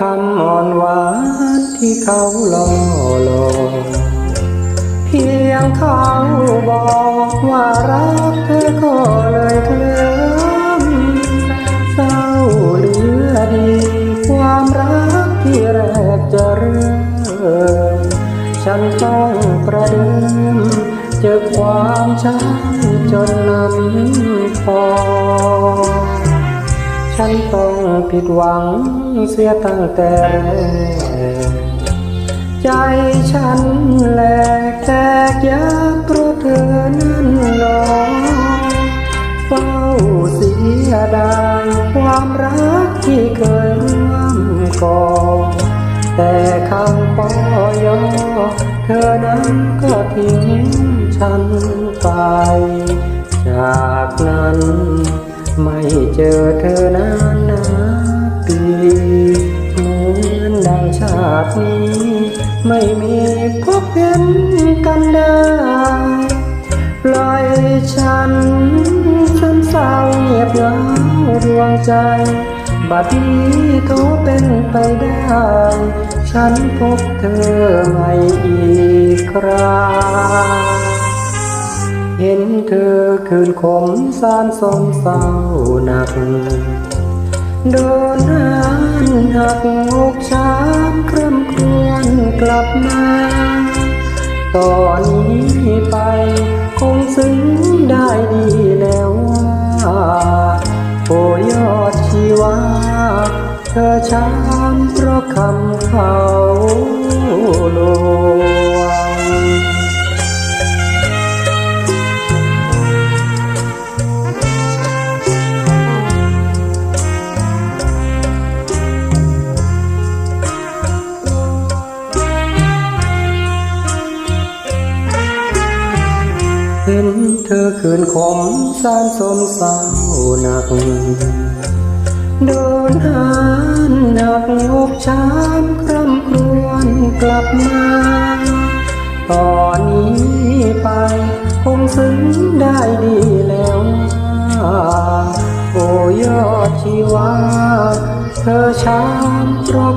คำอ่อนหวานที่เขาหล่อหลอกเพียงเขาบอกว่ารักเธอก็เลยเคลิ้มเศร้าเหลือดี ความรักที่แรกจะเริ่มฉันต้องประเดิมเจอความช้ำจนน้ำพอ ฉันต้องผิดหวังเสียตั้งแต่ ใจฉันแหลกแตกยับเพราะเธอนั้นหนอเฝ้าเสียดายความรักที่เคยร่วมก่อแต่คำปอยอเธอนั้นก็ทิ้งฉันไป จากนั้น ไม่เจอเธอนานนาปีเหมือนดังชาตินี้ ไม่มีพบเห็นกันได้ปล่อยฉันฉันเศร้าเงียบเหงาดวงใจ บัดนี้โทเป็นไปได้ ฉันพบเธอใหม่อีกครา เห็นเธอคืนขมสารสมเศร้าหนัก โดนหานหักอกช้ำคร่ำครวญกลับมา ตอนนี้ไปคงซึ้งได้ดีแล้วว่าโอยอดชีวา เธอช้ำเพราะคำเขา เห็นเธอคืนขมสารสมเศร้าหนักโดนหานหนักอกช้ำคร่ำครวญกลับมา ตอนนี้ไปคงซึ้งได้ดีแล้วโอ้ยอดชีวา เธอช้ำเพราะ